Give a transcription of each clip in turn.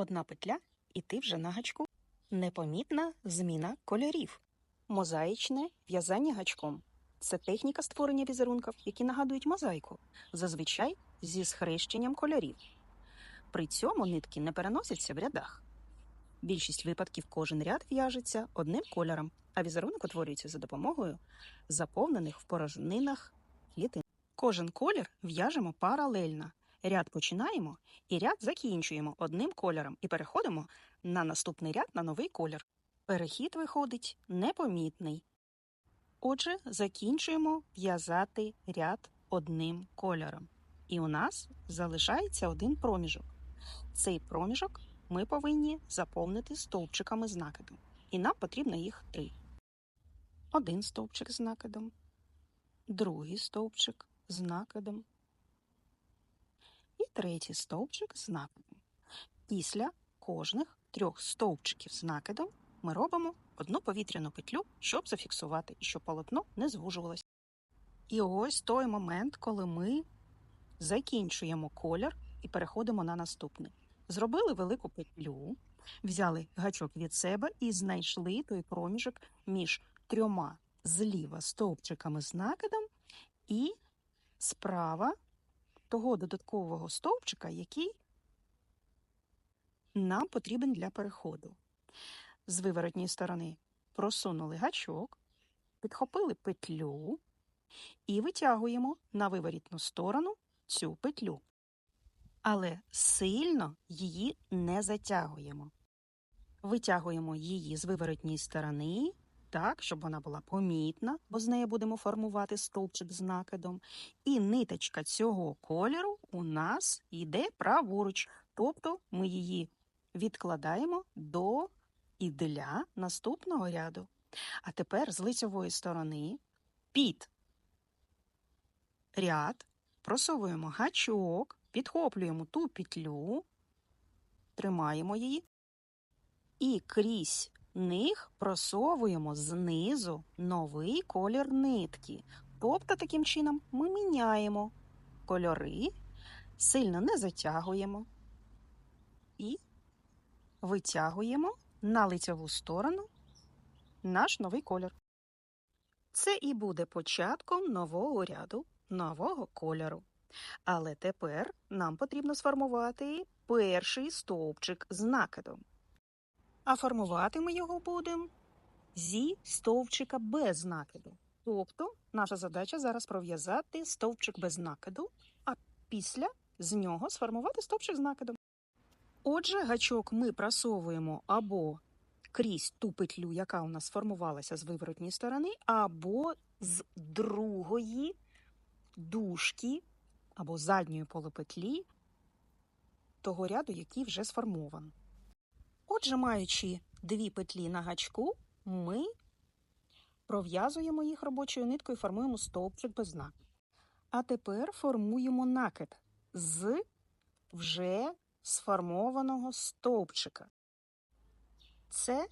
Одна петля, і ти вже на гачку. Непомітна зміна кольорів. Мозаїчне в'язання гачком. Це техніка створення візерунків, які нагадують мозаїку, зазвичай зі схрещенням кольорів. При цьому нитки не переносяться в рядах. Більшість випадків кожен ряд в'яжеться одним кольором, а візерунок утворюється за допомогою заповнених в порожнинах клітин. Кожен колір в'яжемо паралельно. Ряд починаємо і ряд закінчуємо одним кольором і переходимо на наступний ряд на новий колір. Перехід виходить непомітний. Отже, закінчуємо в'язати ряд одним кольором. І у нас залишається один проміжок. Цей проміжок ми повинні заповнити стовпчиками з накидом. І нам потрібно їх три. Один стовпчик з накидом, другий стовпчик з накидом і третій стовпчик з накидом. Після кожних трьох стовпчиків з накидом ми робимо одну повітряну петлю, щоб зафіксувати і щоб полотно не звужувалося. І ось той момент, коли ми закінчуємо колір і переходимо на наступний. Зробили велику петлю, взяли гачок від себе і знайшли той проміжок між трьома зліва стовпчиками з накидом і справа того додаткового стовпчика, який нам потрібен для переходу. З виворотньої сторони просунули гачок, підхопили петлю і витягуємо на виворітну сторону цю петлю. Але сильно її не затягуємо. Витягуємо її з виворотньої сторони, так, щоб вона була помітна, бо з неї будемо формувати стовпчик з накидом. І ниточка цього кольору у нас йде праворуч, тобто ми її відкладаємо до і для наступного ряду. А тепер з лицьової сторони під ряд просовуємо гачок, підхоплюємо ту петлю, тримаємо її і крізь них просовуємо знизу новий колір нитки. Тобто, таким чином, ми міняємо кольори, сильно не затягуємо і витягуємо на лицеву сторону наш новий колір. Це і буде початком нового ряду, нового кольору. Але тепер нам потрібно сформувати перший стовпчик з накидом. А формувати ми його будемо зі стовпчика без накиду. Тобто наша задача зараз пров'язати стовпчик без накиду, а після з нього сформувати стовпчик з накидом. Отже, гачок ми просовуємо або крізь ту петлю, яка у нас сформувалася з виворотньої сторони, або з другої дужки, або задньої полупетлі того ряду, який вже сформований. Отже, маючи дві петлі на гачку, ми пров'язуємо їх робочою ниткою і формуємо стовпчик без накиду. А тепер формуємо накид з вже сформованого стовпчика. Це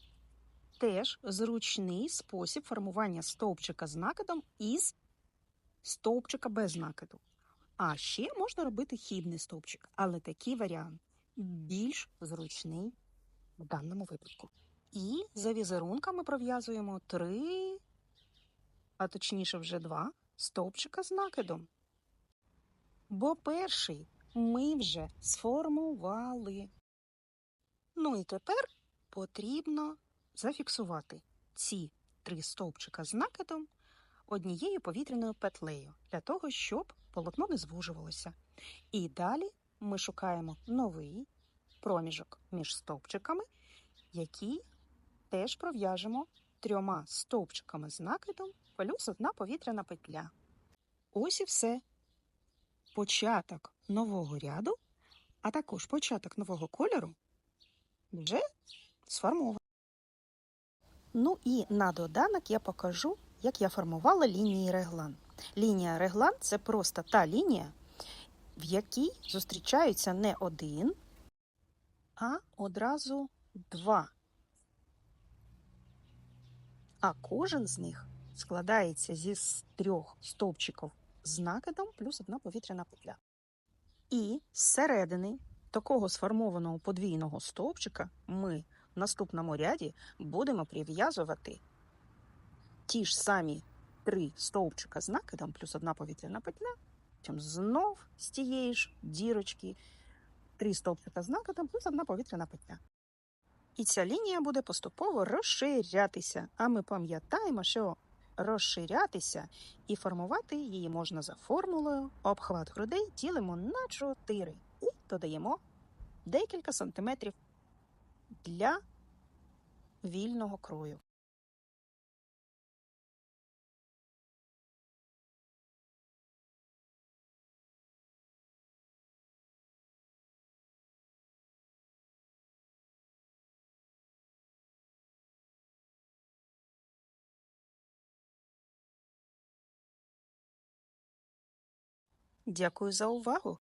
теж зручний спосіб формування стовпчика з накидом із стовпчика без накиду. А ще можна робити хібний стовпчик, але такий варіант більш зручний в даному випадку. І за візерунками пров'язуємо три, а точніше вже два стовпчика з накидом. Бо перший ми вже сформували. Ну і тепер потрібно зафіксувати ці три стовпчика з накидом однією повітряною петлею для того, щоб полотно не звужувалося. І далі ми шукаємо новий проміжок між стовпчиками, який теж пров'яжемо трьома стовпчиками з накидом плюс одна повітряна петля. Ось і все. Початок нового ряду, а також початок нового кольору вже сформований. Ну і на доданок я покажу, як я формувала лінії реглан. Лінія реглан це просто та лінія, в якій зустрічаються не один, а одразу два. А кожен з них складається зі трьох стовпчиків з накидом плюс одна повітряна петля. І зсередини такого сформованого подвійного стовпчика ми в наступному ряді будемо прив'язувати ті ж самі три стовпчика з накидом плюс одна повітряна петля, потім знов з тієї ж дірочки три стовпчика з накидом плюс одна повітряна петля. І ця лінія буде поступово розширятися. А ми пам'ятаємо, що розширятися і формувати її можна за формулою обхват грудей ділимо на 4 і додаємо декілька сантиметрів для вільного крою. Дякую за увагу!